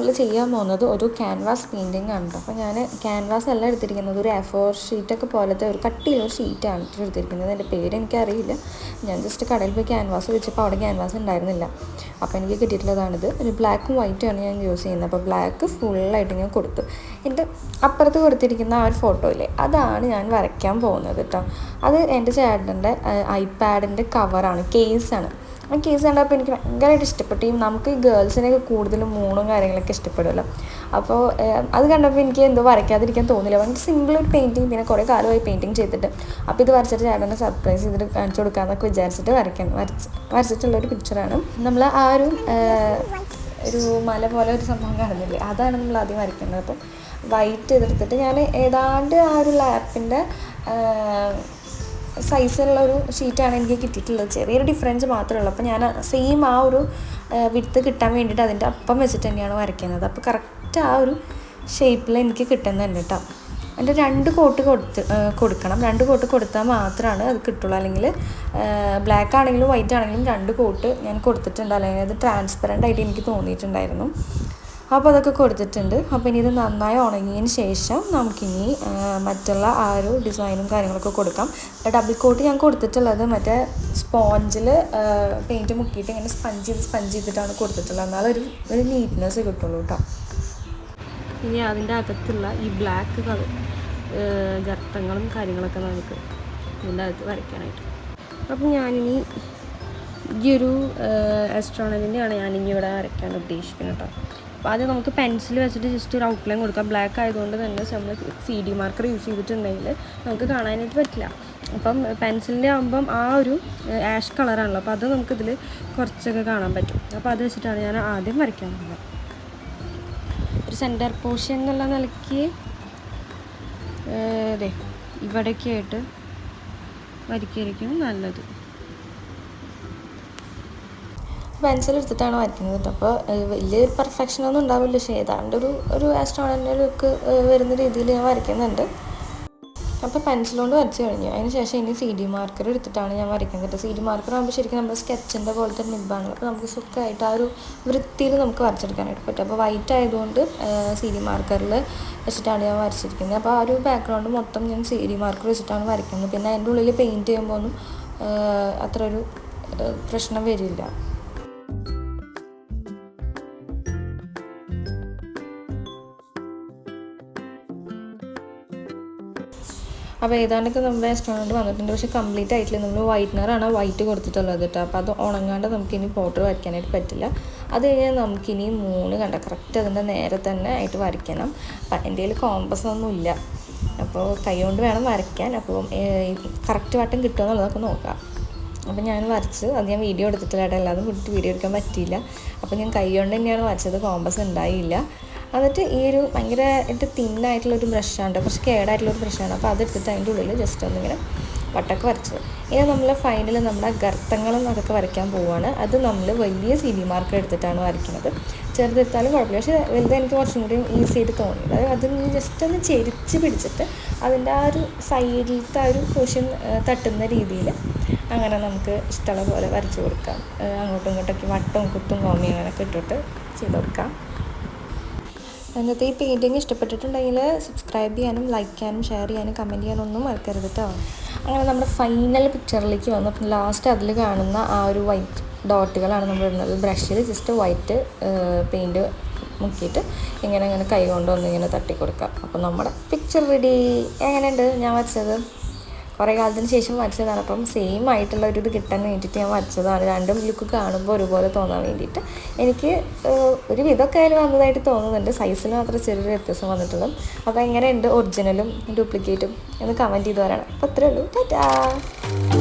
നമ്മൾ ചെയ്യാൻ പോകുന്നത് ഒരു ക്യാൻവാസ് പെയിന്റിങ് ആണ്. അപ്പോൾ ഞാൻ ക്യാൻവാസ് അല്ല എടുത്തിരിക്കുന്നത്. ഒരു എ ഫോർ ഷീറ്റൊക്കെ പോലത്തെ ഒരു കട്ടിയുള്ള ഒരു ഷീറ്റാണ് എടുത്തിരിക്കുന്നത്. എന്റെ പേര് എനിക്കറിയില്ല. ഞാൻ ജസ്റ്റ് കടയിൽ പോയി ക്യാൻവാസ് വെച്ചപ്പോൾ അവിടെ ക്യാൻവാസ് ഉണ്ടായിരുന്നില്ല. അപ്പോൾ എനിക്ക് കിട്ടിയിട്ടുള്ളതാണിത്. ഒരു ബ്ലാക്കും വൈറ്റുമാണ് ഞാൻ യൂസ് ചെയ്യുന്നത്. അപ്പോൾ ബ്ലാക്ക് ഫുള്ളായിട്ട് ഞാൻ കൊടുത്തു. എന്റെ അപ്പുറത്ത് കൊടുത്തിരിക്കുന്ന ആ ഒരു ഫോട്ടോയില്ലേ അതാണ് ഞാൻ വരയ്ക്കാൻ പോകുന്നത് കേട്ടോ അത് എന്റെ ചേട്ടന്റെ ഐപാഡിന്റെ കവറാണ് കേസാണ് ആ കേസ് കണ്ടപ്പോൾ എനിക്ക് ഭയങ്കരമായിട്ട് ഇഷ്ടപ്പെട്ടു. ഈ നമുക്ക് ഈ ഗേൾസിനെയൊക്കെ കൂടുതലും മൂണും കാര്യങ്ങളൊക്കെ ഇഷ്ടപ്പെടുമല്ലോ. അപ്പോൾ അത് കണ്ടപ്പോൾ എനിക്ക് എന്തോ വരയ്ക്കാതിരിക്കാൻ തോന്നില്ല. ഭയങ്കര സിമ്പിൾ ഒരു പെയിന്റിങ് പിന്നെ കുറേ കാലമായി പെയിന്റിങ് ചെയ്തിട്ട്. അപ്പോൾ ഇത് വരച്ചിട്ട് ചേട്ടനെ സർപ്രൈസ് ചെയ്തിട്ട് കാണിച്ചു കൊടുക്കാമെന്നൊക്കെ വിചാരിച്ചിട്ട് വരയ്ക്കാൻ വരച്ച് വരച്ചിട്ടുള്ളൊരു പിക്ചറാണ് നമ്മൾ ആ ഒരു ഒരു മല പോലെ ഒരു സംഭവം കാണുന്നില്ലേ? അതാണ് നമ്മൾ ആദ്യം വരയ്ക്കുന്നത് അപ്പം വൈറ്റ് ചെയ്തെടുത്തിട്ട് ഞാൻ ഏതാണ്ട് ആ ഒരു ലാപ്പിന്റെ സൈസുള്ള ഒരു ഷീറ്റാണ് എനിക്ക് കിട്ടിയിട്ടുള്ളത്. ചെറിയൊരു ഡിഫറൻസ് മാത്രമേ ഉള്ളൂ. അപ്പോൾ ഞാൻ സെയിം ആ ഒരു വിടുത്ത് കിട്ടാൻ വേണ്ടിയിട്ട് അതിന്റെ അപ്പം വെച്ചിട്ട് തന്നെയാണ് വരയ്ക്കുന്നത്. അപ്പോൾ കറക്റ്റ് ആ ഒരു ഷേപ്പിൽ എനിക്ക് കിട്ടുന്നുണ്ട് കേട്ടോ. അതിന്റെ രണ്ട് കോട്ട് കൊടുത്ത് കൊടുക്കണം. രണ്ട് കോട്ട് കൊടുത്താൽ മാത്രമാണ് അത് കിട്ടുള്ളൂ. അല്ലെങ്കിൽ ബ്ലാക്ക് ആണെങ്കിലും വൈറ്റ് ആണെങ്കിലും രണ്ട് കോട്ട് ഞാൻ കൊടുത്തിട്ടുണ്ട്. അല്ലെങ്കിൽ അത് ട്രാൻസ്പെറന്റ് ആയിട്ട് എനിക്ക് തോന്നിയിട്ടുണ്ടായിരുന്നു. അപ്പോൾ അതൊക്കെ കൊടുത്തിട്ടുണ്ട്. അപ്പോൾ ഇനി ഇത് നന്നായി ഉണങ്ങിയതിന് ശേഷം നമുക്കിനി മറ്റുള്ള ആ ഒരു ഡിസൈനും കാര്യങ്ങളൊക്കെ കൊടുക്കാം. ഡബിൾ കോട്ട് ഞാൻ കൊടുത്തിട്ടുള്ളത് മറ്റേ സ്പോഞ്ചിൽ പെയിന്റ് മുക്കിയിട്ട് ഇങ്ങനെ സ്പഞ്ച് ചെയ്ത് സ്പഞ്ച് ചെയ്തിട്ടാണ് കൊടുത്തിട്ടുള്ളത്. എന്നാലൊരു ഒരു നീറ്റ്നെസ് കിട്ടുള്ളൂ കേട്ടോ ഇനി അതിന്റെ അകത്തുള്ള ഈ ബ്ലാക്ക് കളർ ഗർത്തങ്ങളും കാര്യങ്ങളൊക്കെ നമുക്ക് ഇതിന്റെ അകത്ത് വരയ്ക്കാനായിട്ട്. അപ്പം ഞാനിനി ഈ ഒരു ആസ്ട്രോണമിന്റെയാണ് ഞാനിനി ഇവിടെ വരയ്ക്കാൻ ഉദ്ദേശിക്കുന്നത് കേട്ടോ അപ്പോൾ ആദ്യം നമുക്ക് പെൻസിൽ വെച്ചിട്ട് ജസ്റ്റ് ഒരു ഔട്ട്ലൈൻ കൊടുക്കാം. ബ്ലാക്ക് ആയതുകൊണ്ട് തന്നെ നമ്മൾ സി ഡി മാർക്കർ യൂസ് ചെയ്തിട്ടുണ്ടെങ്കിൽ നമുക്ക് കാണാനായിട്ട് പറ്റില്ല. അപ്പം പെൻസിലിന്റെ ആകുമ്പം ആ ഒരു ആഷ് കളറാണല്ലോ അപ്പോൾ അത് നമുക്കിതിൽ കുറച്ചൊക്കെ കാണാൻ പറ്റും. അപ്പോൾ അത് വെച്ചിട്ടാണ് ഞാൻ ആദ്യം വരയ്ക്കാൻ പോകുന്നത്. ഒരു സെന്റർ പോഷൻ എന്നുള്ള നിലയ്ക്ക് അതെ ആയിട്ട് വരയ്ക്കായിരിക്കും നല്ലത്. പെൻസിൽ എടുത്തിട്ടാണ് വരയ്ക്കുന്നത് കേട്ടോ. അപ്പോൾ വലിയ പെർഫെക്ഷൻ ഒന്നും ഉണ്ടാവില്ല. പക്ഷേ ഏതാണ്ട് ഒരു ഒരു ആസ്ട്രോണന്റെ ലുക്ക് വരുന്ന രീതിയിൽ ഞാൻ വരയ്ക്കുന്നുണ്ട്. അപ്പോൾ പെൻസിൽ കൊണ്ട് വരച്ച് കഴിഞ്ഞു. അതിന് ശേഷം ഇനി സി ഡി മാർക്കർ എടുത്തിട്ടാണ് ഞാൻ വരയ്ക്കുന്നത്. സി ഡി മാർക്കർ ആകുമ്പോൾ ശരിക്കും നമ്മൾ സ്കെച്ചിന്റെ പോലത്തെ നിബാണ്. അപ്പോൾ നമുക്ക് സുഖമായിട്ട് ആ ഒരു വൃത്തിയിൽ നമുക്ക് വരച്ചെടുക്കാനായിട്ട് പറ്റും. അപ്പോൾ വൈറ്റ് ആയതുകൊണ്ട് സി ഡി മാർക്കറിൽ വെച്ചിട്ടാണ് ഞാൻ വരച്ചിരിക്കുന്നത്. അപ്പോൾ ആ ഒരു ബാക്ക്ഗ്രൗണ്ട് മൊത്തം ഞാൻ സി ഡി മാർക്കർ വെച്ചിട്ടാണ് വരയ്ക്കുന്നത്. പിന്നെ അതിന്റെ ഉള്ളിൽ പെയിന്റ് ചെയ്യുമ്പോൾ ഒന്നും അത്ര ഒരു പ്രശ്നം വരില്ല. അപ്പോൾ ഏതാണ്ടൊക്കെ നമ്മുടെ റെസ്റ്റോറന്റ് വന്നിട്ടുണ്ട്. പക്ഷേ കംപ്ലീറ്റ് ആയിട്ടില്ല. നമ്മൾ വൈറ്റ്നറാണ് വൈറ്റ് കൊടുത്തിട്ടുള്ളത് കേട്ടോ. അപ്പോൾ അത് ഉണങ്ങാണ്ട് നമുക്കിനി പോട്ടർ വരയ്ക്കാനായിട്ട് പറ്റില്ല. അത് കഴിഞ്ഞാൽ നമുക്കിനി മൂന്ന് കണ്ട? കറക്റ്റ് അതിന്റെ നേരെ തന്നെ ആയിട്ട് വരയ്ക്കണം. അപ്പം എന്റെ കയ്യിൽ കോമ്പസ് ഒന്നും ഇല്ല. അപ്പോൾ കൈ കൊണ്ട് വേണം വരയ്ക്കാൻ. അപ്പോൾ കറക്റ്റ് വട്ടം കിട്ടുമെന്നുള്ളതൊക്കെ നോക്കാം. അപ്പോൾ ഞാൻ വരച്ച് അത് ഞാൻ വീഡിയോ എടുത്തിട്ടില്ല കേട്ടോ. വിട്ടിട്ട് വീഡിയോ എടുക്കാൻ പറ്റിയില്ല. അപ്പോൾ ഞാൻ കൈ കൊണ്ട് തന്നെയാണ് വരച്ചത്. കോമ്പസ് ഉണ്ടായില്ല. എന്നിട്ട് ഈ ഒരു ഭയങ്കരമായിട്ട് തിന്നായിട്ടുള്ളൊരു ബ്രഷാണ് കുറച്ച് കേടായിട്ടുള്ളൊരു ബ്രഷാണ്. അപ്പോൾ അതെടുത്തിട്ട് അതിന്റെ ഉള്ളിൽ ജസ്റ്റ് ഒന്നിങ്ങനെ വട്ടൊക്കെ വരച്ചത്. ഇനി നമ്മൾ ഫൈനൽ നമ്മുടെ ഗർത്തങ്ങളും അതൊക്കെ വരയ്ക്കാൻ പോവുകയാണ് അത് നമ്മൾ വലിയ സി ബി മാർക്കർ എടുത്തിട്ടാണ് വരയ്ക്കുന്നത്. ചെറുതെടുത്താലും കുഴപ്പമില്ല. പക്ഷേ വലുത് എനിക്ക് കുറച്ചും കൂടി ഈസി ആയിട്ട് തോന്നി. അതായത് അത് ജസ്റ്റ് ഒന്ന് ചെരിച്ച് പിടിച്ചിട്ട് അതിന്റെ ആ ഒരു സൈഡിലത്തെ ആ ഒരു പൊഷൻ തട്ടുന്ന രീതിയിൽ അങ്ങനെ നമുക്ക് ഇഷ്ടമുള്ള പോലെ വരച്ച് കൊടുക്കാം. അങ്ങോട്ടും ഇങ്ങോട്ടൊക്കെ വട്ടവും കുത്തും കോമിയും അങ്ങനെയൊക്കെ ഇട്ടിട്ട് ചെയ്ത് കൊടുക്കാം. എന്നിട്ട് ഈ പെയിന്റിങ് ഇഷ്ടപ്പെട്ടിട്ടുണ്ടെങ്കിൽ സബ്സ്ക്രൈബ് ചെയ്യാനും ലൈക്ക് ചെയ്യാനും ഷെയർ ചെയ്യാനും കമന്റ് ചെയ്യാനും ഒന്നും മറക്കരുത് കേട്ടോ അങ്ങനെ നമ്മുടെ ഫൈനൽ പിക്ചറിലേക്ക് വന്നു. അപ്പം ലാസ്റ്റ് അതിൽ കാണുന്ന ആ ഒരു വൈറ്റ് ഡോട്ടുകളാണ് നമ്മൾ ഇടുന്നത്. ബ്രഷിൽ ജസ്റ്റ് വൈറ്റ് പെയിന്റ് മുക്കിയിട്ട് ഇങ്ങനെ ഇങ്ങനെ കൈ കൊണ്ട് ഇങ്ങനെ തട്ടി കൊടുക്കുക അപ്പോൾ നമ്മുടെ പിക്ചർ റെഡി എങ്ങനെയുണ്ട്? ഞാൻ വരച്ചത്? കുറേ കാലത്തിന് ശേഷം വരച്ചതാണ്. അപ്പം സെയിം ആയിട്ടുള്ള ഒരു ഇത് കിട്ടാൻ വേണ്ടിയിട്ട് ഞാൻ വരച്ചതാണ്. രണ്ടും ലുക്ക് കാണുമ്പോൾ ഒരുപോലെ തോന്നാൻ വേണ്ടിയിട്ട്. എനിക്ക് ഒരു വിധമൊക്കെ അതിൽ വന്നതായിട്ട് തോന്നുന്നുണ്ട്. സൈസിൽ മാത്രം ചെറിയൊരു വ്യത്യാസം വന്നിട്ടുള്ളൂ. അപ്പോൾ എങ്ങനെയുണ്ട്? ഒറിജിനലും ഡ്യൂപ്ലിക്കേറ്റും എന്ന് കമന്റ് ചെയ്ത് വരണം അപ്പോൾ അത്രേ ഉള്ളൂ. ടാറ്റാ.